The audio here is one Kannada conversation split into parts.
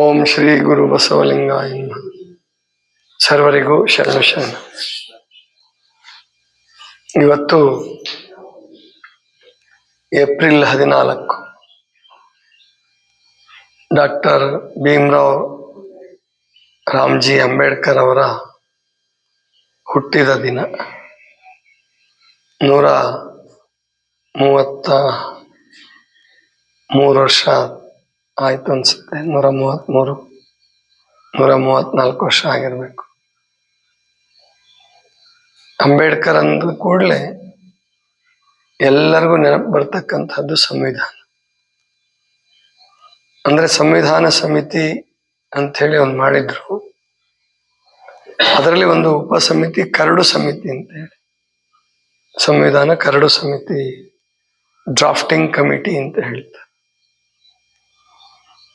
ಓಂ ಶ್ರೀ ಗುರು ಬಸವಲಿಂಗಾಯ. ಸರ್ವರಿಗೂ ಶರಣ ಶರಣ ಇವತ್ತು ಏಪ್ರಿಲ್ ಹದಿನಾಲ್ಕು, ಡಾಕ್ಟರ್ ಭೀಮ್ರಾವ್ ರಾಮ್ಜಿ ಅಂಬೇಡ್ಕರ್ ಅವರ ಹುಟ್ಟಿದ ದಿನ, ನೂರ ಮೂವತ್ತ ಮೂರು ವರ್ಷ ಆಯ್ತು ಅನ್ಸುತ್ತೆ. ನೂರ ಮೂವತ್ಮೂರು, ನೂರ ಮೂವತ್ನಾಲ್ಕು ವರ್ಷ ಆಗಿರ್ಬೇಕು. ಅಂಬೇಡ್ಕರ್ ಅಂದ ಕೂಡಲೇ ಎಲ್ಲರಿಗೂ ನೆನಪು ಬರ್ತಕ್ಕಂಥದ್ದು ಸಂವಿಧಾನ. ಅಂದ್ರೆ ಸಂವಿಧಾನ ಸಮಿತಿ ಅಂತ ಹೇಳಿ ಒಂದು ಮಾಡಿದ್ರು. ಅದರಲ್ಲಿ ಒಂದು ಉಪ ಸಮಿತಿ ಕರಡು ಸಮಿತಿ ಅಂತ ಹೇಳಿ ಸಂವಿಧಾನ ಕರಡು ಸಮಿತಿ ಡ್ರಾಫ್ಟಿಂಗ್ ಕಮಿಟಿ ಅಂತ ಹೇಳ್ತಾರೆ.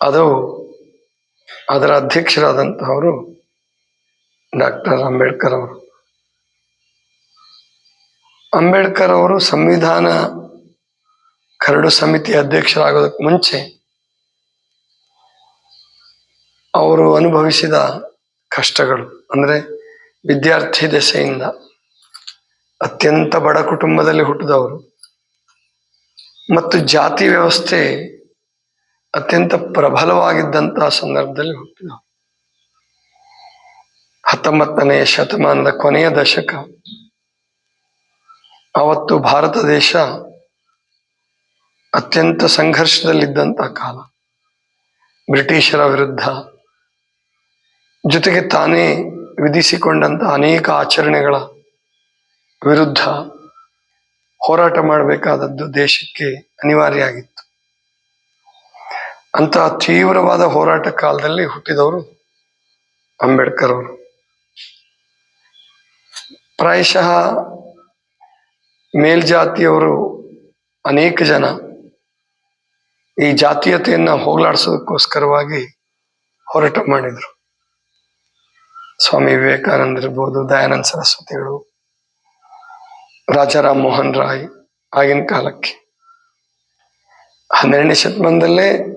ಅದು ಅದರ ಅಧ್ಯಕ್ಷರಾದಂತಹವರು ಡಾಕ್ಟರ್ ಅಂಬೇಡ್ಕರ್ ಅವರು. ಅಂಬೇಡ್ಕರ್ ಅವರು ಸಂವಿಧಾನ ಕರಡು ಸಮಿತಿ ಅಧ್ಯಕ್ಷರಾಗೋದಕ್ಕೆ ಮುಂಚೆ ಅವರು ಅನುಭವಿಸಿದ ಕಷ್ಟಗಳು, ಅಂದರೆ ವಿದ್ಯಾರ್ಥಿ ದೆಸೆಯಿಂದ ಅತ್ಯಂತ ಬಡ ಕುಟುಂಬದಲ್ಲಿ ಹುಟ್ಟಿದವರು ಮತ್ತು ಜಾತಿ ವ್ಯವಸ್ಥೆ ಅತ್ಯಂತ ಪ್ರಬಲವಾಗಿದ್ದಂತಹ ಸಂದರ್ಭದಲ್ಲಿ ಹುಟ್ಟಿದ ಹತ್ತೊಂಬತ್ತನೆಯ ಶತಮಾನದ ಕೊನೆಯ ದಶಕ. ಅವತ್ತು ಭಾರತ ದೇಶ ಅತ್ಯಂತ ಸಂಘರ್ಷದಲ್ಲಿದ್ದಂತಹ ಕಾಲ. ಬ್ರಿಟಿಷರ ವಿರುದ್ಧ ಜೊತೆಗೆ ತಾನೇ ವಿಧಿಸಿಕೊಂಡಂತ ಅನೇಕ ಆಚರಣೆಗಳ ವಿರುದ್ಧ ಹೋರಾಟ ಮಾಡಬೇಕಾದದ್ದು ದೇಶಕ್ಕೆ ಅನಿವಾರ್ಯ ಆಗಿತ್ತು. ಅಂತಹ ತೀವ್ರವಾದ ಹೋರಾಟ ಕಾಲದಲ್ಲಿ ಹುಟ್ಟಿದವರು ಅಂಬೇಡ್ಕರ್ ಅವರು. ಪ್ರಾಯಶಃ ಮೇಲ್ಜಾತಿಯವರು ಅನೇಕ ಜನ ಈ ಜಾತೀಯತೆಯನ್ನ ಹೋಗಲಾಡಿಸೋದಕ್ಕೋಸ್ಕರವಾಗಿ ಹೋರಾಟ ಮಾಡಿದ್ರು. ಸ್ವಾಮಿ ವಿವೇಕಾನಂದ ಇರ್ಬೋದು, ದಯಾನಂದ ಸರಸ್ವತಿಗಳು, ರಾಜಾರಾಮ್ ಮೋಹನ್ ರಾಯ್ ಆಗಿನ ಕಾಲಕ್ಕೆ. ಹನ್ನೆರಡನೇ ಶತಮಾನದಲ್ಲೇ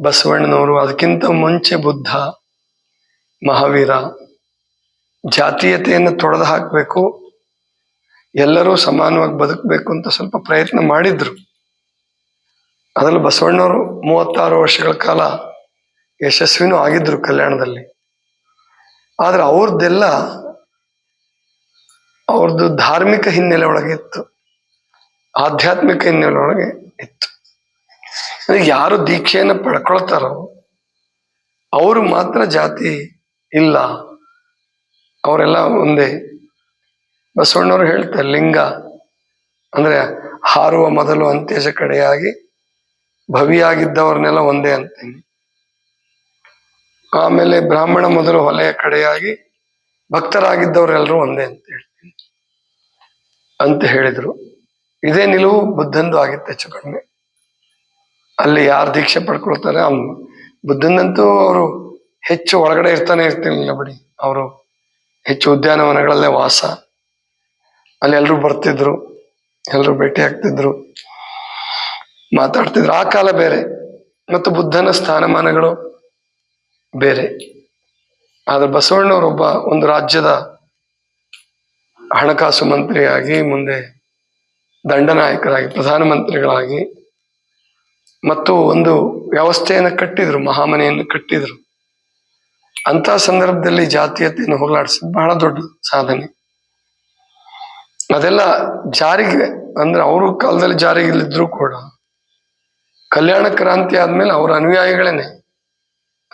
ಬಸವಣ್ಣನವರು ಅದಕ್ಕಿಂತ ಮುಂಚೆ ಬುದ್ಧ, ಮಹಾವೀರ, ಜಾತೀಯತೆಯನ್ನು ತೊಡೆದು ಹಾಕಬೇಕು, ಎಲ್ಲರೂ ಸಮಾನವಾಗಿ ಬದುಕಬೇಕು ಅಂತ ಸ್ವಲ್ಪ ಪ್ರಯತ್ನ ಮಾಡಿದ್ರು. ಅದರಲ್ಲಿ ಬಸವಣ್ಣವರು ಮೂವತ್ತಾರು ವರ್ಷಗಳ ಕಾಲ ಯಶಸ್ವಿನೂ ಆಗಿದ್ರು ಕಲ್ಯಾಣದಲ್ಲಿ. ಆದ್ರೆ ಅವ್ರದ್ದೆಲ್ಲ ಅವ್ರದ್ದು ಧಾರ್ಮಿಕ ಹಿನ್ನೆಲೆ ಒಳಗೆ ಇತ್ತು. ಆಧ್ಯಾತ್ಮಿಕ ಹಿನ್ನೆಲೆ ಒಳಗೆ ಇತ್ತು. ಯಾರು ದೀಕ್ಷೆಯನ್ನು ಪಡ್ಕೊಳ್ತಾರೋ ಅವರು ಮಾತ್ರ ಜಾತಿ ಇಲ್ಲ. ಅವರೆಲ್ಲ ಒಂದೇ. ಬಸವಣ್ಣವ್ರು ಹೇಳ್ತಾರೆ, ಲಿಂಗ ಅಂದ್ರೆ ಹಾರುವ ಮೊದಲು ಅಂತ್ಯಜ ಕಡೆಯಾಗಿ ಭವಿಯಾಗಿದ್ದವ್ರನ್ನೆಲ್ಲ ಒಂದೇ ಅಂತೀನಿ. ಆಮೇಲೆ ಬ್ರಾಹ್ಮಣ ಮೊದಲು ಹೊಲೆಯ ಕಡೆಯಾಗಿ ಭಕ್ತರಾಗಿದ್ದವರೆಲ್ಲರೂ ಒಂದೇ ಅಂತ ಹೇಳ್ತೀನಿ. ಅಂತ ಹೇಳಿದ್ರು. ಇದೇ ನಿಲುವು ಬುದ್ಧಂದು ಆಗಿತ್ತು ಹೆಚ್ಚು ಕಡಿಮೆ. ಅಲ್ಲಿ ಯಾರು ದೀಕ್ಷೆ ಪಡ್ಕೊಳ್ತಾರೆ ಅವನು ಬುದ್ಧನಂತೂ ಅವರು ಹೆಚ್ಚು ಒಳಗಡೆ ಇರ್ತಾನೆ ಇರ್ತಿರ್ಲಿಲ್ಲ ಬಿಡಿ. ಅವರು ಹೆಚ್ಚು ಉದ್ಯಾನವನಗಳಲ್ಲೇ ವಾಸ. ಅಲ್ಲಿ ಎಲ್ರು ಬರ್ತಿದ್ರು, ಎಲ್ರು ಭೇಟಿ ಆಗ್ತಿದ್ರು, ಮಾತಾಡ್ತಿದ್ರು. ಆ ಕಾಲ ಬೇರೆ, ಮತ್ತು ಬುದ್ಧನ ಸ್ಥಾನಮಾನಗಳು ಬೇರೆ. ಆದ್ರೆ ಬಸವಣ್ಣವರೊಬ್ಬ ಒಂದು ರಾಜ್ಯದ ಹಣಕಾಸು ಮಂತ್ರಿಯಾಗಿ, ಮುಂದೆ ದಂಡನಾಯಕರಾಗಿ, ಪ್ರಧಾನಮಂತ್ರಿಗಳಾಗಿ ಮತ್ತು ಒಂದು ವ್ಯವಸ್ಥೆಯನ್ನು ಕಟ್ಟಿದ್ರು, ಮಹಾಮನೆಯನ್ನು ಕಟ್ಟಿದ್ರು. ಅಂತ ಸಂದರ್ಭದಲ್ಲಿ ಜಾತೀಯತೆಯನ್ನು ಹೋಗಲಾಡಿಸಿದ್ ಬಹಳ ದೊಡ್ಡ ಸಾಧನೆ. ಅದೆಲ್ಲ ಜಾರಿಗೆ, ಅಂದ್ರೆ ಅವ್ರ ಕಾಲದಲ್ಲಿ ಜಾರಿಗೆ ಇಲ್ಲಿದ್ರು ಕೂಡ ಕಲ್ಯಾಣ ಕ್ರಾಂತಿ ಆದ್ಮೇಲೆ ಅವರ ಅನುಯಾಯಿಗಳೇನೆ.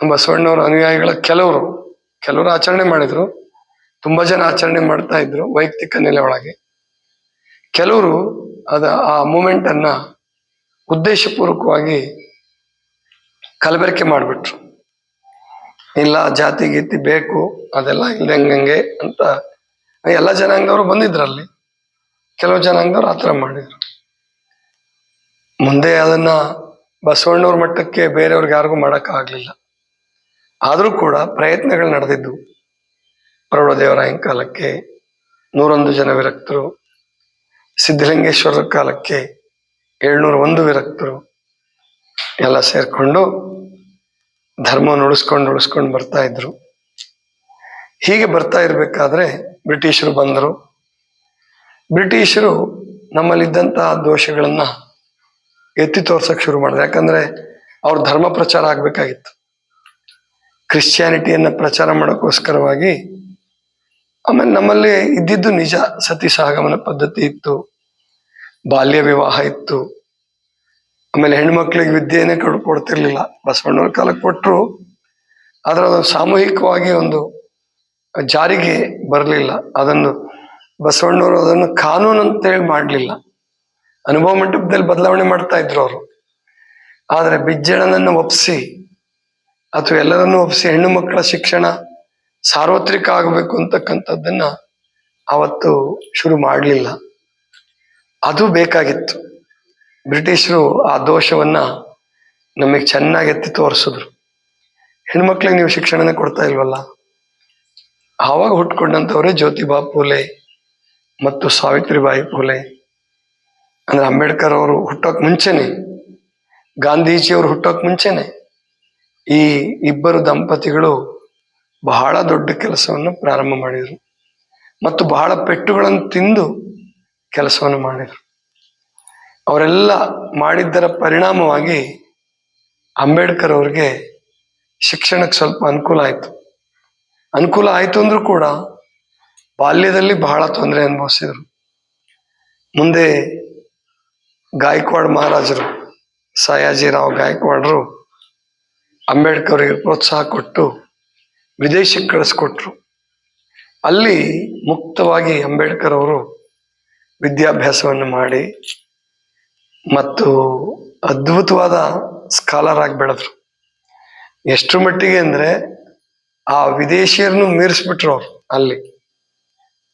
ಬಸವಣ್ಣವರ ಅನುಯಾಯಿಗಳ ಕೆಲವರು ಕೆಲವರು ಆಚರಣೆ ಮಾಡಿದ್ರು, ತುಂಬಾ ಜನ ಆಚರಣೆ ಮಾಡ್ತಾ ಇದ್ರು ವೈಯಕ್ತಿಕ ನೆಲೆ ಒಳಗೆ. ಕೆಲವರು ಅದ ಆ ಮೂಮೆಂಟ್ ಅನ್ನ ಉದ್ದೇಶಪೂರ್ವಕವಾಗಿ ಕಲಬೆರಕೆ ಮಾಡಿಬಿಟ್ರು. ಇಲ್ಲ, ಜಾತಿ, ಗೀತಿ ಬೇಕು, ಅದೆಲ್ಲ ಇಲ್ದಂಗಂಗೆ ಅಂತ ಎಲ್ಲ ಜನಾಂಗದವರು ಬಂದಿದ್ರಲ್ಲಿ. ಕೆಲವು ಜನಾಂಗದವ್ರು ಆ ಥರ ಮಾಡಿದ್ರು. ಮುಂದೆ ಅದನ್ನ ಬಸವಣ್ಣವ್ರ ಮಟ್ಟಕ್ಕೆ ಬೇರೆಯವ್ರಿಗೆ ಯಾರಿಗೂ ಮಾಡೋಕ್ಕಾಗಲಿಲ್ಲ. ಆದರೂ ಕೂಡ ಪ್ರಯತ್ನಗಳು ನಡೆದಿದ್ದು ಪ್ರೌಢದೇವರಾಯನ ಕಾಲಕ್ಕೆ, ನೂರೊಂದು ಜನ ವಿರಕ್ತರು, ಸಿದ್ಧಲಿಂಗೇಶ್ವರರ ಕಾಲಕ್ಕೆ ಏಳ್ನೂರ ಒಂದು ವಿರಕ್ತರು ಎಲ್ಲ ಸೇರ್ಕೊಂಡು ಧರ್ಮವನ್ನು ಉಳಿಸ್ಕೊಂಡು ಉಳಿಸ್ಕೊಂಡು ಬರ್ತಾ ಇದ್ರು. ಹೀಗೆ ಬರ್ತಾ ಇರಬೇಕಾದ್ರೆ ಬ್ರಿಟಿಷರು ಬಂದರು. ಬ್ರಿಟಿಷರು ನಮ್ಮಲ್ಲಿದ್ದಂತಹ ದೋಷಗಳನ್ನ ಎತ್ತಿ ತೋರ್ಸಕ್ ಶುರು ಮಾಡಿದ್ರು. ಯಾಕಂದ್ರೆ ಅವ್ರ ಧರ್ಮ ಪ್ರಚಾರ ಆಗಬೇಕಾಗಿತ್ತು. ಕ್ರಿಶ್ಚಿಯಾನಿಟಿಯನ್ನು ಪ್ರಚಾರ ಮಾಡೋಕ್ಕೋಸ್ಕರವಾಗಿ ಆಮೇಲೆ ನಮ್ಮಲ್ಲಿ ಇದ್ದಿದ್ದು ನಿಜ ಸತಿ ಸಹಗಮನ ಪದ್ಧತಿ ಇತ್ತು. ಬಾಲ್ಯ ವಿವಾಹ ಇತ್ತು. ಆಮೇಲೆ ಹೆಣ್ಮಕ್ಳಿಗೆ ವಿದ್ಯೆಯನ್ನೇ ಕೊಡ್ ಕೊಡ್ತಿರ್ಲಿಲ್ಲ. ಬಸವಣ್ಣವ್ರ ಕಾಲಕ್ಕೆ ಕೊಟ್ಟರು ಆದ್ರೆ ಅದು ಸಾಮೂಹಿಕವಾಗಿ ಒಂದು ಜಾರಿಗೆ ಬರಲಿಲ್ಲ. ಅದನ್ನು ಬಸವಣ್ಣವರು ಅದನ್ನು ಕಾನೂನು ಅಂತೇಳಿ ಮಾಡಲಿಲ್ಲ. ಅನುಭವ ಮಂಟಪದಲ್ಲಿ ಬದಲಾವಣೆ ಮಾಡ್ತಾ ಇದ್ರು ಅವರು. ಆದರೆ ಬಿಜ್ಜಳನನ್ನು ಒಪ್ಪಿಸಿ ಅಥವಾ ಎಲ್ಲರನ್ನೂ ಒಪ್ಪಿಸಿ ಹೆಣ್ಣು ಮಕ್ಕಳ ಶಿಕ್ಷಣ ಸಾರ್ವತ್ರಿಕ ಆಗಬೇಕು ಅಂತಕ್ಕಂಥದ್ದನ್ನ ಅವತ್ತು ಶುರು ಮಾಡಲಿಲ್ಲ. ಅದು ಬೇಕಾಗಿತ್ತು. ಬ್ರಿಟಿಷರು ಆ ದೋಷವನ್ನ ನಮಗೆ ಚೆನ್ನಾಗಿ ಎತ್ತಿ ತೋರಿಸಿದ್ರು. ಹೆಣ್ಮಕ್ಳಿಗೆ ನೀವು ಶಿಕ್ಷಣನೇ ಕೊಡ್ತಾ ಇಲ್ವಲ್ಲ? ಆವಾಗ ಹುಟ್ಕೊಂಡಂಥವ್ರೆ ಜ್ಯೋತಿಬಾ ಫೂಲೆ ಮತ್ತು ಸಾವಿತ್ರಿಬಾಯಿ ಫೂಲೆ ಅಂದ್ರೆ ಅಂಬೇಡ್ಕರ್ ಅವರು ಹುಟ್ಟೋಕ್ ಮುಂಚೆನೆ, ಗಾಂಧೀಜಿಯವರು ಹುಟ್ಟೋಕ್ ಮುಂಚೆನೆ ಈ ಇಬ್ಬರು ದಂಪತಿಗಳು ಬಹಳ ದೊಡ್ಡ ಕೆಲಸವನ್ನು ಪ್ರಾರಂಭ ಮಾಡಿದರು. ಮತ್ತು ಬಹಳ ಪೆಟ್ಟುಗಳನ್ನು ತಿಂದು ಕೆಲಸವನ್ನು ಮಾಡಿದರು. ಅವರೆಲ್ಲ ಮಾಡಿದ್ದರ ಪರಿಣಾಮವಾಗಿ ಅಂಬೇಡ್ಕರ್ ಅವ್ರಿಗೆ ಶಿಕ್ಷಣಕ್ಕೆ ಸ್ವಲ್ಪ ಅನುಕೂಲ ಆಯಿತು. ಅನುಕೂಲ ಆಯಿತು ಅಂದರೂ ಕೂಡ ಬಾಲ್ಯದಲ್ಲಿ ಬಹಳ ತೊಂದರೆ ಅನುಭವಿಸಿದರು. ಮುಂದೆ ಗಾಯಕ್ವಾಡ್ ಮಹಾರಾಜರು ಸಯಾಜಿರಾವ್ ಗಾಯಕ್ವಾಡ್ರು ಅಂಬೇಡ್ಕರ್ ಅವರಿಗೆ ಪ್ರೋತ್ಸಾಹ ಕೊಟ್ಟು ವಿದೇಶಕ್ಕೆ ಕಳಿಸ್ಕೊಟ್ರು. ಅಲ್ಲಿ ಮುಕ್ತವಾಗಿ ಅಂಬೇಡ್ಕರ್ ಅವರು ವಿದ್ಯಾಭ್ಯಾಸವನ್ನು ಮಾಡಿ ಮತ್ತು ಅದ್ಭುತವಾದ ಸ್ಕಾಲರ್ ಆಗಿ ಬೆಳೆದ್ರು. ಎಷ್ಟು ಮಟ್ಟಿಗೆ ಅಂದರೆ ಆ ವಿದೇಶಿಯರನ್ನು ಮೀರಿಸ್ಬಿಟ್ರು ಅವ್ರು ಅಲ್ಲಿ.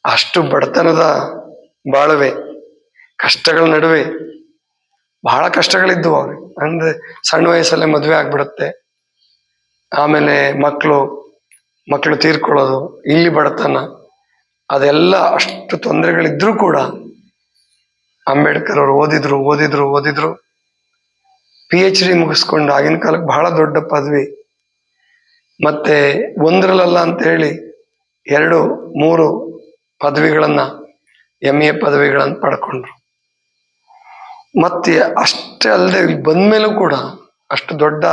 ಅಷ್ಟು ಬಡತನದ ಬಾಳವೆ, ಕಷ್ಟಗಳ ನಡುವೆ. ಬಹಳ ಕಷ್ಟಗಳಿದ್ದವು ಅವ್ರಿಗೆ. ಅಂದರೆ ಸಣ್ಣ ವಯಸ್ಸಲ್ಲೇ ಮದುವೆ ಆಗ್ಬಿಡುತ್ತೆ. ಆಮೇಲೆ ಮಕ್ಕಳು ಮಕ್ಕಳು ತೀರ್ಕೊಳ್ಳೋದು, ಇಲ್ಲಿ ಬಡತನ, ಅದೆಲ್ಲ ಅಷ್ಟು ತೊಂದರೆಗಳಿದ್ರೂ ಕೂಡ ಅಂಬೇಡ್ಕರ್ ಅವರು ಓದಿದ್ರು ಓದಿದ್ರು ಓದಿದ್ರು. ಪಿ ಎಚ್ ಡಿ ಮುಗಿಸ್ಕೊಂಡು ಆಗಿನ ಕಾಲಕ್ಕೆ ಬಹಳ ದೊಡ್ಡ ಪದವಿ. ಮತ್ತೆ ಒಂದರಲ್ಲ ಅಂತ ಹೇಳಿ ಎರಡು, ಮೂರು ಪದವಿಗಳನ್ನ ಎಂ ಎ ಪದವಿಗಳನ್ನು ಪಡ್ಕೊಂಡ್ರು. ಮತ್ತೆ ಅಷ್ಟೇ ಅಲ್ಲದೆ ಇಲ್ಲಿ ಬಂದ್ಮೇಲೂ ಕೂಡ ಅಷ್ಟು ದೊಡ್ಡ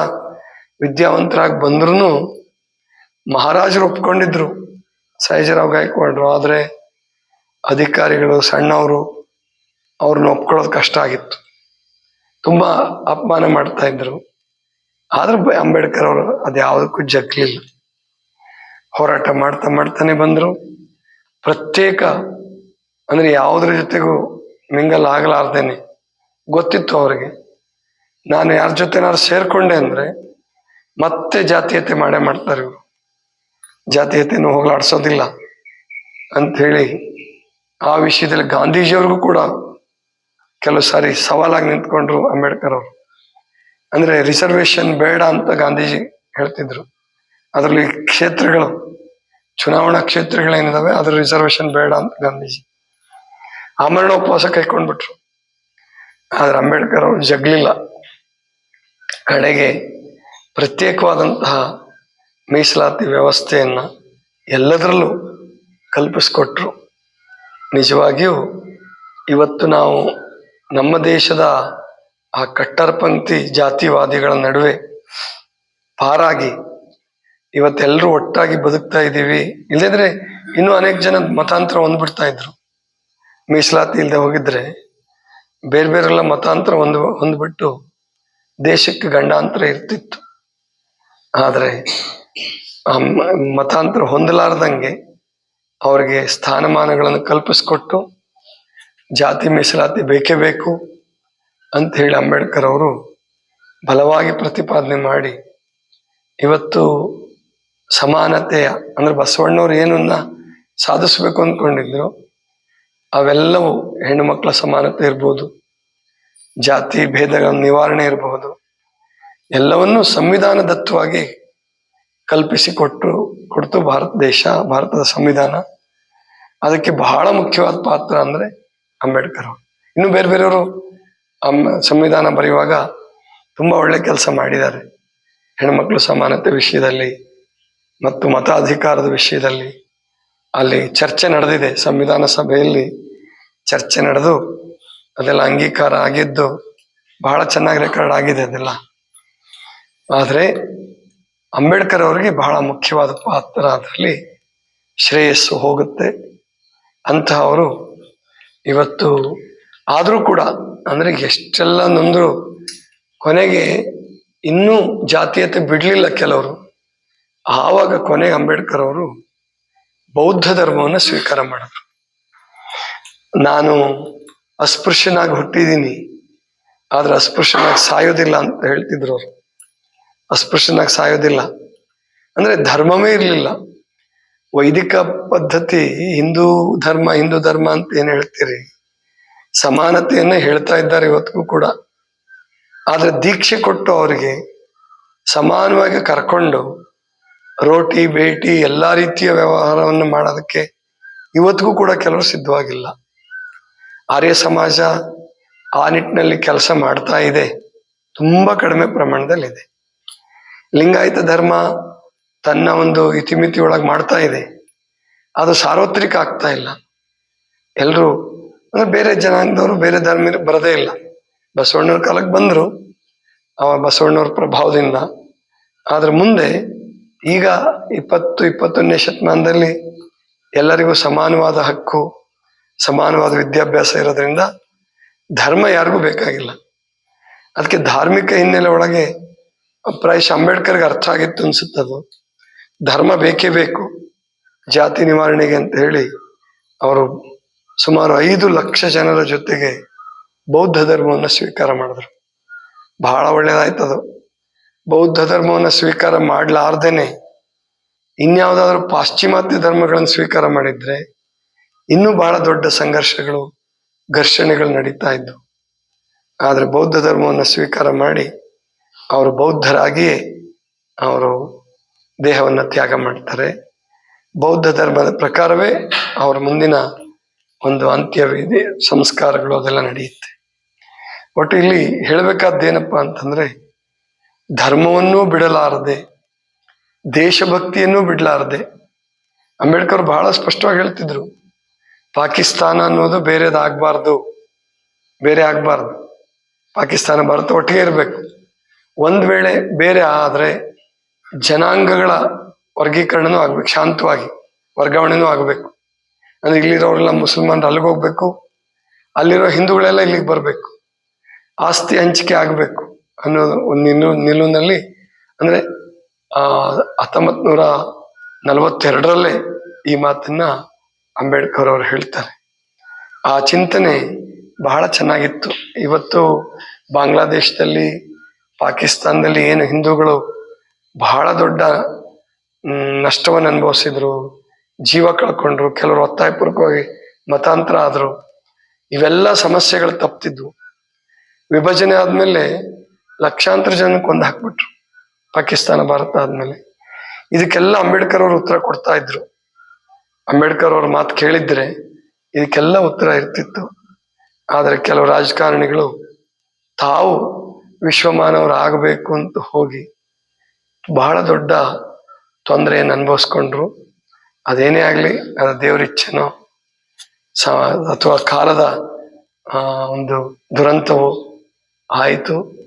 ವಿದ್ಯಾವಂತರಾಗಿ ಬಂದ್ರೂ ಮಹಾರಾಜರು ಒಪ್ಕೊಂಡಿದ್ರು. ಸೈಜರಾವ್ ಗಾಯಕ್ವಾಡ್ರು. ಆದರೆ ಅಧಿಕಾರಿಗಳು, ಸಣ್ಣವರು ಅವ್ರನ್ನ ಒಪ್ಕೊಳ್ಳೋದು ಕಷ್ಟ ಆಗಿತ್ತು. ತುಂಬಾ ಅಪಮಾನ ಮಾಡ್ತಾ ಇದ್ರು. ಆದ್ರೂ ಅಂಬೇಡ್ಕರ್ ಅವರು ಅದ್ಯಾವುದಕ್ಕೂ ಜಗ್ಲಿಲ್ಲ. ಹೋರಾಟ ಮಾಡ್ತಾ ಮಾಡ್ತಾನೆ ಬಂದರು. ಪ್ರತ್ಯೇಕ ಅಂದ್ರೆ ಯಾವುದ್ರ ಜೊತೆಗೂ ಮಿಂಗಲ್ ಆಗಲಾರ್ದೇನೆ ಗೊತ್ತಿತ್ತು ಅವರಿಗೆ. ನಾನು ಯಾರ ಜೊತೆನಾದ್ರು ಸೇರ್ಕೊಂಡೆ ಅಂದ್ರೆ ಮತ್ತೆ ಜಾತೀಯತೆ ಮಾಡೇ ಮಾಡ್ತಾರೆ ಇವರು. ಜಾತೀಯತೆಯನ್ನು ಹೋಗ್ಲಾಡ್ಸೋದಿಲ್ಲ ಅಂತ ಹೇಳಿ ಆ ವಿಷಯದಲ್ಲಿ ಗಾಂಧೀಜಿಯವ್ರಿಗೂ ಕೂಡ ಕೆಲವು ಸಾರಿ ಸವಾಲಾಗಿ ನಿಂತ್ಕೊಂಡ್ರು ಅಂಬೇಡ್ಕರ್ ಅವರು. ಅಂದ್ರೆ ರಿಸರ್ವೇಶನ್ ಬೇಡ ಅಂತ ಗಾಂಧೀಜಿ ಹೇಳ್ತಿದ್ರು. ಅದರಲ್ಲಿ ಕ್ಷೇತ್ರಗಳು, ಚುನಾವಣಾ ಕ್ಷೇತ್ರಗಳೇನಿದಾವೆ ಅದ್ರ ರಿಸರ್ವೇಶನ್ ಬೇಡ ಅಂತ ಗಾಂಧೀಜಿ. ಆಮರಣ ಉಪವಾಸ ಕೈಕೊಂಡ್ಬಿಟ್ರು. ಆದ್ರೆ ಅಂಬೇಡ್ಕರ್ ಅವರು ಜಗ್ಲಿಲ್ಲ. ಕಡೆಗೆ ಪ್ರತ್ಯೇಕವಾದಂತಹ ಮೀಸಲಾತಿ ವ್ಯವಸ್ಥೆಯನ್ನ ಎಲ್ಲದರಲ್ಲೂ ಕಲ್ಪಿಸ್ಕೊಟ್ರು. ನಿಜವಾಗಿಯೂ ಇವತ್ತು ನಾವು ನಮ್ಮ ದೇಶದ ಆ ಕಟ್ಟರ್ಪಂಕ್ತಿ ಜಾತಿವಾದಿಗಳ ನಡುವೆ ಪಾರಾಗಿ ಇವತ್ತೆಲ್ಲರೂ ಒಟ್ಟಾಗಿ ಬದುಕ್ತಾ ಇದ್ದೀವಿ. ಇಲ್ಲದ್ರೆ ಇನ್ನೂ ಅನೇಕ ಜನ ಮತಾಂತರ ಹೊಂದ್ಬಿಡ್ತಾ ಇದ್ರು. ಮೀಸಲಾತಿ ಇಲ್ಲದೆ ಹೋಗಿದ್ರೆ ಬೇರೆ ಬೇರೆಲ್ಲ ಮತಾಂತರ ಹೊಂದ್ ಹೊಂದ್ಬಿಟ್ಟು ದೇಶಕ್ಕೆ ಗಂಡಾಂತರ ಇರ್ತಿತ್ತು. ಆದರೆ ಆ ಮತಾಂತರ ಹೊಂದಲಾರ್ದಂಗೆ ಅವರಿಗೆ ಸ್ಥಾನಮಾನಗಳನ್ನು ಕಲ್ಪಿಸ್ಕೊಟ್ಟು ಜಾತಿ ಮೀಸಲಾತಿ ಬೇಕೇ ಬೇಕು ಅಂತ ಹೇಳಿ ಅಂಬೇಡ್ಕರ್ ಅವರು ಬಲವಾಗಿ ಪ್ರತಿಪಾದನೆ ಮಾಡಿ ಇವತ್ತು ಸಮಾನತೆಯ ಅಂದ್ರೆ ಬಸವಣ್ಣವ್ರು ಏನನ್ನ ಸಾಧಿಸ್ಬೇಕು ಅಂದ್ಕೊಂಡಿದ್ರು, ಅವೆಲ್ಲವೂ ಹೆಣ್ಣು ಮಕ್ಕಳ ಸಮಾನತೆ ಇರ್ಬೋದು, ಜಾತಿ ಭೇದಗಳ ನಿವಾರಣೆ ಇರಬಹುದು ಎಲ್ಲವನ್ನೂ ಸಂವಿಧಾನದತ್ತವಾಗಿ ಕಲ್ಪಿಸಿಕೊಟ್ಟು ಕೊಡ್ತು ಭಾರತ ದೇಶ, ಭಾರತದ ಸಂವಿಧಾನ. ಅದಕ್ಕೆ ಬಹಳ ಮುಖ್ಯವಾದ ಪಾತ್ರ ಅಂದ್ರೆ ಅಂಬೇಡ್ಕರ್ ಇನ್ನು ಬೇರೆ ಬೇರೆಯವರು ಸಂವಿಧಾನ ಬರೆಯುವಾಗ ತುಂಬಾ ಒಳ್ಳೆ ಕೆಲಸ ಮಾಡಿದ್ದಾರೆ. ಹೆಣ್ಮಕ್ಳು ಸಮಾನತೆ ವಿಷಯದಲ್ಲಿ ಮತ್ತು ಮತಾಧಿಕಾರದ ವಿಷಯದಲ್ಲಿ ಅಲ್ಲಿ ಚರ್ಚೆ ನಡೆದಿದೆ ಸಂವಿಧಾನ ಸಭೆಯಲ್ಲಿ. ಚರ್ಚೆ ನಡೆದು ಅದೆಲ್ಲ ಅಂಗೀಕಾರ ಆಗಿದ್ದು ಬಹಳ ಚೆನ್ನಾಗಿ ರೆಕಾರ್ಡ್ ಆಗಿದೆ ಅದೆಲ್ಲ. ಆದರೆ ಅಂಬೇಡ್ಕರ್ ಅವರಿಗೆ ಬಹಳ ಮುಖ್ಯವಾದ ಪಾತ್ರ ಅದರಲ್ಲಿ ಶ್ರೇಯಸ್ಸು ಹೋಗುತ್ತೆ. ಅಂತಹವರು ಇವತ್ತು ಆದರೂ ಕೂಡ ಅಂದರೆ ಎಷ್ಟೆಲ್ಲ ನೊಂದರು ಕೊನೆಗೆ ಇನ್ನೂ ಜಾತೀಯತೆ ಬಿಡಲಿಲ್ಲ ಕೆಲವರು. ಆವಾಗ ಕೊನೆಗೆ ಅಂಬೇಡ್ಕರ್ ಅವರು ಬೌದ್ಧ ಧರ್ಮವನ್ನು ಸ್ವೀಕಾರ ಮಾಡಿದ್ರು. ನಾನು ಅಸ್ಪೃಶ್ಯನಾಗಿ ಹುಟ್ಟಿದ್ದೀನಿ. ಆದ್ರೆ ಅಸ್ಪೃಶ್ಯನಾಗಿ ಸಾಯೋದಿಲ್ಲ ಅಂತ ಹೇಳ್ತಿದ್ರು ಅವರು. ಅಸ್ಪೃಶ್ಯನಾಗಿ ಸಾಯೋದಿಲ್ಲ. ಅಂದ್ರೆ ಧರ್ಮವೇ ಇರಲಿಲ್ಲ. ವೈದಿಕ ಪದ್ಧತಿ, ಹಿಂದೂ ಧರ್ಮ ಹಿಂದೂ ಧರ್ಮ ಅಂತ ಏನ್ ಹೇಳ್ತೀರಿ? ಸಮಾನತೆಯನ್ನ ಹೇಳ್ತಾ ಇದ್ದಾರೆ ಇವತ್ತಿಗೂ ಕೂಡ. ಆದ್ರೆ ದೀಕ್ಷೆ ಕೊಟ್ಟು ಅವರಿಗೆ ಸಮಾನವಾಗಿ ಕರ್ಕೊಂಡು ರೋಟಿ, ಬೇಟಿ, ಎಲ್ಲಾ ರೀತಿಯ ವ್ಯವಹಾರವನ್ನು ಮಾಡೋದಕ್ಕೆ ಇವತ್ತಿಗೂ ಕೂಡ ಕೆಲವರು ಸಿದ್ಧವಾಗಿಲ್ಲ. ಆರ್ಯ ಸಮಾಜ ಆ ನಿಟ್ಟಿನಲ್ಲಿ ಕೆಲಸ ಮಾಡ್ತಾ ಇದೆ. ತುಂಬಾ ಕಡಿಮೆ ಪ್ರಮಾಣದಲ್ಲಿ ಇದೆ ಲಿಂಗಾಯತ ಧರ್ಮ ತನ್ನ ಒಂದು ಇತಿಮಿತಿ ಒಳಗೆ ಮಾಡ್ತಾ ಇದೆ. ಅದು ಸಾರ್ವತ್ರಿಕ ಆಗ್ತಾ ಇಲ್ಲ. ಎಲ್ಲರೂ ಅಂದ್ರೆ ಬೇರೆ ಜನಾಂಗದವರು ಬೇರೆ ಧರ್ಮ ಬರದೇ ಇಲ್ಲ. ಬಸವಣ್ಣವ್ರ ಕಾಲಕ್ಕೆ ಬಂದರು, ಅವ ಬಸವಣ್ಣವ್ರ ಪ್ರಭಾವದಿಂದ. ಆದ್ರೆ ಮುಂದೆ ಈಗ ಇಪ್ಪತ್ತು, ಇಪ್ಪತ್ತೊಂದನೇ ಶತಮಾನದಲ್ಲಿ ಎಲ್ಲರಿಗೂ ಸಮಾನವಾದ ಹಕ್ಕು, ಸಮಾನವಾದ ವಿದ್ಯಾಭ್ಯಾಸ ಇರೋದ್ರಿಂದ ಧರ್ಮ ಯಾರಿಗೂ ಬೇಕಾಗಿಲ್ಲ. ಅದಕ್ಕೆ ಧಾರ್ಮಿಕ ಹಿನ್ನೆಲೆ ಒಳಗೆ ಪ್ರಾಯಶಃ ಅಂಬೇಡ್ಕರ್ಗೆ ಅರ್ಥ ಆಗಿತ್ತು ಅನ್ಸುತ್ತದು. ಧರ್ಮ ಬೇಕೇ ಬೇಕು. ಜಾತಿ ನಿವಾರಣೆಗೆ ಅಂತ ಹೇಳಿ ಅವರು ಸುಮಾರು ಐದು ಲಕ್ಷ ಜನರ ಜೊತೆಗೆ ಬೌದ್ಧ ಧರ್ಮವನ್ನು ಸ್ವೀಕಾರ ಮಾಡಿದ್ರು. ಬಹಳ ಒಳ್ಳೇದಾಯ್ತದು ಬೌದ್ಧ ಧರ್ಮವನ್ನು ಸ್ವೀಕಾರ ಮಾಡಲಾರ್ದೇನೆ ಇನ್ಯಾವುದಾದ್ರೂ ಪಾಶ್ಚಿಮಾತ್ಯ ಧರ್ಮಗಳನ್ನು ಸ್ವೀಕಾರ ಮಾಡಿದ್ರೆ ಇನ್ನೂ ಬಹಳ ದೊಡ್ಡ ಸಂಘರ್ಷಗಳು, ಘರ್ಷಣೆಗಳು ನಡೀತಾ ಇದ್ದವು ಆದರೆ ಬೌದ್ಧ ಧರ್ಮವನ್ನು ಸ್ವೀಕಾರ ಮಾಡಿ ಅವರು ಬೌದ್ಧರಾಗಿಯೇ ಅವರು ದೇಹವನ್ನು ತ್ಯಾಗ ಮಾಡ್ತಾರೆ. ಬೌದ್ಧ ಧರ್ಮದ ಪ್ರಕಾರವೇ ಅವರ ಮುಂದಿನ ಒಂದು ಅಂತ್ಯವಿದೆ ಸಂಸ್ಕಾರಗಳು ಅದೆಲ್ಲ ನಡೆಯುತ್ತೆ. ಒಟ್ಟು ಇಲ್ಲಿ ಹೇಳಬೇಕಾದ್ದೇನಪ್ಪ ಅಂತಂದ್ರೆ, ಧರ್ಮವನ್ನೂ ಬಿಡಲಾರದೆ, ದೇಶಭಕ್ತಿಯನ್ನೂ ಬಿಡಲಾರದೆ, ಅಂಬೇಡ್ಕರ್ ಬಹಳ ಸ್ಪಷ್ಟವಾಗಿ ಹೇಳ್ತಿದ್ರು, ಪಾಕಿಸ್ತಾನ ಅನ್ನೋದು ಬೇರೆದಾಗಬಾರ್ದು, ಬೇರೆ ಆಗಬಾರ್ದು. ಪಾಕಿಸ್ತಾನ ಭಾರತ ಒಟ್ಟಿಗೆ ಇರಬೇಕು. ಒಂದು ವೇಳೆ ಬೇರೆ ಆದ್ರೆ ಜನಾಂಗಗಳ ವರ್ಗೀಕರಣನೂ ಆಗ್ಬೇಕು, ಶಾಂತವಾಗಿ ವರ್ಗಾವಣೆನೂ ಆಗಬೇಕು. ಅಂದ್ರೆ ಇಲ್ಲಿರೋರೆಲ್ಲ ಮುಸಲ್ಮಾನರು ಅಲ್ಲಿಗೆ ಹೋಗ್ಬೇಕು, ಅಲ್ಲಿರೋ ಹಿಂದೂಗಳೆಲ್ಲ ಇಲ್ಲಿಗೆ ಬರಬೇಕು. ಆಸ್ತಿ ಹಂಚಿಕೆ ಆಗಬೇಕು ಅನ್ನೋದು ಒಂದು ನಿಲು, ನಿಲುವಿನಲ್ಲಿ, ಅಂದ್ರೆ ಆ ಹತ್ತೊಂಬತ್ ನಲವತ್ತೆರಡರಲ್ಲೇ ಈ ಮಾತನ್ನ ಅಂಬೇಡ್ಕರ್ ಅವರು ಹೇಳ್ತಾರೆ. ಆ ಚಿಂತನೆ ಬಹಳ ಚೆನ್ನಾಗಿತ್ತು. ಇವತ್ತು ಬಾಂಗ್ಲಾದೇಶದಲ್ಲಿ, ಪಾಕಿಸ್ತಾನದಲ್ಲಿ ಏನು ಹಿಂದೂಗಳು ಬಹಳ ದೊಡ್ಡ ನಷ್ಟವನ್ನು ಅನುಭವಿಸಿದ್ರು. ಜೀವ ಕಳ್ಕೊಂಡ್ರು, ಕೆಲವರು ಒತ್ತಾಯಪೂರ್ವಕವಾಗಿ ಮತಾಂತರ ಆದ್ರು. ಇವೆಲ್ಲ ಸಮಸ್ಯೆಗಳು ತಪ್ತಿದ್ವು. ವಿಭಜನೆ ಆದ್ಮೇಲೆ ಲಕ್ಷಾಂತರ ಜನ ಕೊಂದು ಹಾಕ್ಬಿಟ್ರು, ಪಾಕಿಸ್ತಾನ, ಭಾರತ ಆದ್ಮೇಲೆ. ಇದಕ್ಕೆಲ್ಲ ಅಂಬೇಡ್ಕರ್ ಅವರು ಉತ್ತರ ಕೊಡ್ತಾ ಇದ್ರು. ಅಂಬೇಡ್ಕರ್ ಅವ್ರ ಮಾತು ಕೇಳಿದ್ರೆ ಇದಕ್ಕೆಲ್ಲ ಉತ್ತರ ಇರ್ತಿತ್ತು. ಆದರೆ ಕೆಲವು ರಾಜಕಾರಣಿಗಳು ತಾವು ವಿಶ್ವಮಾನವರು ಆಗಬೇಕು ಅಂತ ಹೋಗಿ ಬಹಳ ದೊಡ್ಡ ತೊಂದರೆಯನ್ನು ಅನುಭವಿಸ್ಕೊಂಡ್ರು. ಅದೇನೇ ಆಗಲಿ, ಅದು ದೇವ್ರ ಇಚ್ಛೆನೋ, ಸ, ಅಥವಾ ಕಾಲದ ಒಂದು ದುರಂತವೋ ಆಯಿತು.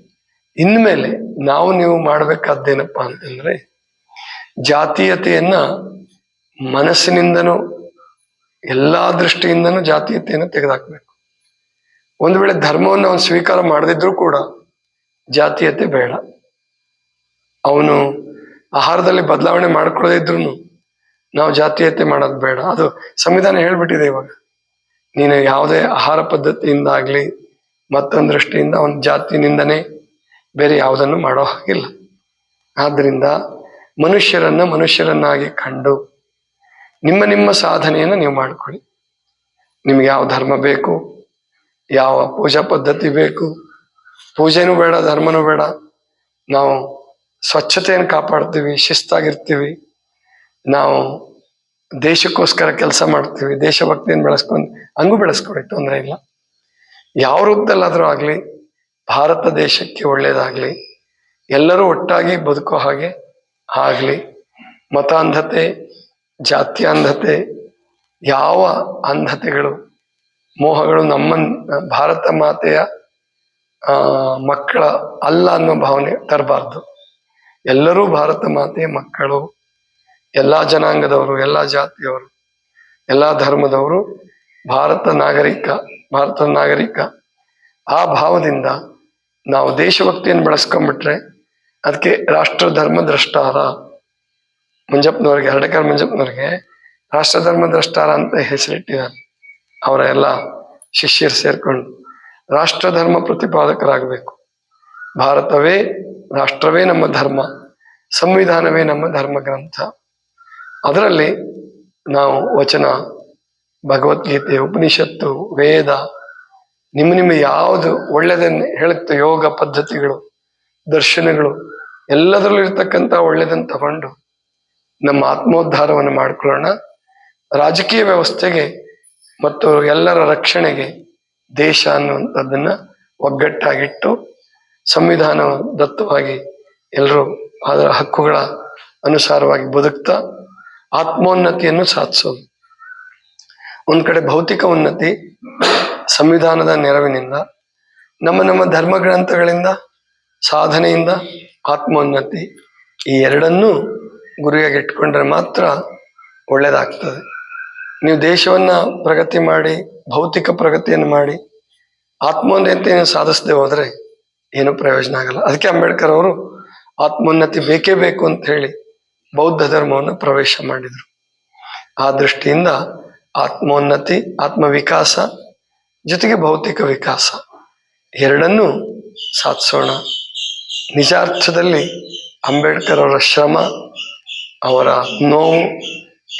ಇನ್ಮೇಲೆ ನಾವು ನೀವು ಮಾಡಬೇಕಾದ್ದೇನಪ್ಪ ಅಂತಂದ್ರೆ, ಜಾತೀಯತೆಯನ್ನ ಮನಸ್ಸಿನಿಂದನೂ, ಎಲ್ಲಾ ದೃಷ್ಟಿಯಿಂದನೂ ಜಾತೀಯತೆಯನ್ನು ತೆಗೆದುಹಾಕ್ಬೇಕು ಒಂದು ವೇಳೆ ಧರ್ಮವನ್ನು ಅವನು ಸ್ವೀಕಾರ ಮಾಡದಿದ್ರೂ ಕೂಡ ಜಾತೀಯತೆ ಬೇಡ. ಅವನು ಆಹಾರದಲ್ಲಿ ಬದಲಾವಣೆ ಮಾಡ್ಕೊಳ್ಳದೇ ಇದ್ರು ನಾವು ಜಾತೀಯತೆ ಮಾಡೋದು ಬೇಡ. ಅದು ಸಂವಿಧಾನ ಹೇಳ್ಬಿಟ್ಟಿದೆ ಇವಾಗ. ನೀನು ಯಾವುದೇ ಆಹಾರ ಪದ್ಧತಿಯಿಂದ ಆಗ್ಲಿ ಮತ್ತೊಂದು ದೃಷ್ಟಿಯಿಂದ ಒಂದು ಜಾತಿನಿಂದನೇ ಬೇರೆ ಯಾವುದನ್ನು ಮಾಡೋ ಹಾಗಿಲ್ಲ. ಆದ್ದರಿಂದ ಮನುಷ್ಯರನ್ನ ಮನುಷ್ಯರನ್ನಾಗಿ ಕಂಡು ನಿಮ್ಮ ನಿಮ್ಮ ಸಾಧನೆಯನ್ನು ನೀವು ಮಾಡಿಕೊಳ್ಳಿ. ನಿಮ್ಗೆ ಯಾವ ಧರ್ಮ ಬೇಕು, ಯಾವ ಪೂಜಾ ಪದ್ಧತಿ ಬೇಕು, ಪೂಜೆನೂ ಬೇಡ, ಧರ್ಮನೂ ಬೇಡ. ನಾವು ಸ್ವಚ್ಛತೆಯನ್ನು ಕಾಪಾಡ್ತೀವಿ, ಶಿಸ್ತಾಗಿರ್ತೀವಿ. ನಾವು ದೇಶಕ್ಕೋಸ್ಕರ ಕೆಲಸ ಮಾಡ್ತೀವಿ, ದೇಶಭಕ್ತಿಯನ್ನು ಬೆಳೆಸ್ಕೊಂಡು ಹಂಗೂ ಬೆಳೆಸ್ಕೊಡಿ ತೊಂದರೆ ಇಲ್ಲ. ಯಾವ ರೂಪದಲ್ಲಾದರೂ ಆಗಲಿ, ಭಾರತ ದೇಶಕ್ಕೆ ಒಳ್ಳೇದಾಗ್ಲಿ, ಎಲ್ಲರೂ ಒಟ್ಟಾಗಿ ಬದುಕೋ ಹಾಗೆ ಆಗಲಿ. ಮತಾಂಧತೆ ಜಾತ್ಯಾಂಧತೆ ಯಾವ ಅಂಧತೆಗಳು, ಮೋಹಗಳು ನಮ್ಮ ಭಾರತ ಮಾತೆಯ ಮಕ್ಕಳ ಅಲ್ಲ ಅನ್ನೋ ಭಾವನೆ ತರಬಾರ್ದು. ಎಲ್ಲರೂ ಭಾರತ ಮಾತೆಯ ಮಕ್ಕಳು, ಎಲ್ಲಾ ಜನಾಂಗದವರು, ಎಲ್ಲಾ ಜಾತಿಯವರು, ಎಲ್ಲಾ ಧರ್ಮದವರು ಭಾರತ ನಾಗರಿಕ ಭಾರತದ ನಾಗರಿಕ. ಆ ಭಾವದಿಂದ ನಾವು ದೇಶಭಕ್ತಿಯನ್ನು ಬೆಳೆಸ್ಕೊಂಡ್ಬಿಟ್ರೆ ಅದಕ್ಕೆ ರಾಷ್ಟ್ರ ಧರ್ಮ ದ್ರಷ್ಟಾರ. ಮುಂಜಪ್ಪನವ್ರಿಗೆ ಹರಡಕರ್ ಮುಂಜಪ್ಪನವ್ರಿಗೆ ರಾಷ್ಟ್ರ ಧರ್ಮ ದ್ರಷ್ಟಾರ ಅಂತ ಹೆಸರಿಟ್ಟಿದ್ದಾರೆ ಅವರ ಎಲ್ಲ ಶಿಷ್ಯರು ಸೇರ್ಕೊಂಡು. ರಾಷ್ಟ್ರ ಧರ್ಮ ಪ್ರತಿಪಾದಕರಾಗಬೇಕು. ಭಾರತವೇ, ರಾಷ್ಟ್ರವೇ ನಮ್ಮ ಧರ್ಮ, ಸಂವಿಧಾನವೇ ನಮ್ಮ ಧರ್ಮ ಗ್ರಂಥ. ಅದರಲ್ಲಿ ನಾವು ವಚನ, ಭಗವದ್ಗೀತೆ, ಉಪನಿಷತ್ತು, ವೇದ, ನಿಮ್ಮ ನಿಮ್ಮ ಯಾವುದು ಒಳ್ಳೆಯದನ್ನು ಹೇಳುತ್ತೆ, ಯೋಗ ಪದ್ಧತಿಗಳು, ದರ್ಶನಗಳು, ಎಲ್ಲದರಲ್ಲೂ ಇರ್ತಕ್ಕಂಥ ಒಳ್ಳೆಯದನ್ನು ತಗೊಂಡು ನಮ್ಮ ಆತ್ಮೋದ್ಧಾರವನ್ನು ಮಾಡಿಕೊಳ್ಳೋಣ. ರಾಜಕೀಯ ವ್ಯವಸ್ಥೆಗೆ ಮತ್ತು ಎಲ್ಲರ ರಕ್ಷಣೆಗೆ ದೇಶ ಅನ್ನುವಂಥದ್ದನ್ನು ಒಗ್ಗಟ್ಟಾಗಿಟ್ಟು ಸಂವಿಧಾನ ದತ್ತವಾಗಿ ಎಲ್ಲರೂ ಅದರ ಹಕ್ಕುಗಳ ಅನುಸಾರವಾಗಿ ಬದುಕ್ತಾ ಆತ್ಮೋನ್ನತಿಯನ್ನು ಸಾಧಿಸೋದು. ಒಂದ್ ಕಡೆ ಭೌತಿಕ ಉನ್ನತಿ ಸಂವಿಧಾನದ ನೆರವಿನಿಂದ, ನಮ್ಮ ನಮ್ಮ ಧರ್ಮ ಗ್ರಂಥಗಳಿಂದ, ಸಾಧನೆಯಿಂದ ಆತ್ಮೋನ್ನತಿ ಈ ಎರಡನ್ನೂ ಗುರಿಯಾಗಿ ಇಟ್ಕೊಂಡ್ರೆ ಮಾತ್ರ ಒಳ್ಳೇದಾಗ್ತದೆ. ನೀವು ದೇಶವನ್ನ ಪ್ರಗತಿ ಮಾಡಿ, ಭೌತಿಕ ಪ್ರಗತಿಯನ್ನು ಮಾಡಿ, ಆತ್ಮೋನ್ನತಿಯನ್ನು ಸಾಧಿಸದೆ ಹೋದ್ರೆ ಏನು ಪ್ರಯೋಜನ ಆಗಲ್ಲ. ಅದಕ್ಕೆ ಅಂಬೇಡ್ಕರ್ ಅವರು ಆತ್ಮೋನ್ನತಿ ಬೇಕೇ ಬೇಕು ಅಂತ ಹೇಳಿ ಬೌದ್ಧ ಧರ್ಮವನ್ನು ಪ್ರವೇಶ ಮಾಡಿದರು. ಆ ದೃಷ್ಟಿಯಿಂದ ಆತ್ಮೋನ್ನತಿ ಆತ್ಮ ವಿಕಾಸ ಜೊತೆಗೆ ಭೌತಿಕ ವಿಕಾಸ ಎರಡನ್ನೂ ಸಾಧಿಸೋಣ. ನಿಜಾರ್ಥದಲ್ಲಿ ಅಂಬೇಡ್ಕರ್ ಅವರ ಶ್ರಮ, ಅವರ ನೋವು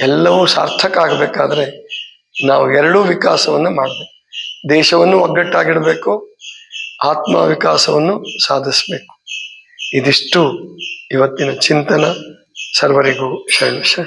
ಎಲ್ಲವೂ ಸಾರ್ಥಕ ಆಗಬೇಕಾದ್ರೆ ನಾವು ಎರಡೂ ವಿಕಾಸವನ್ನು ಮಾಡಬೇಕು. ದೇಶವನ್ನು ಒಗ್ಗಟ್ಟಾಗಿಡಬೇಕು ಆತ್ಮ ವಿಕಾಸವನ್ನು ಸಾಧಿಸಬೇಕು. ಇದಿಷ್ಟು ಇವತ್ತಿನ ಚಿಂತನ. ಸರ್ವರಿಗೂ ಶೈಲ ಶರಣ.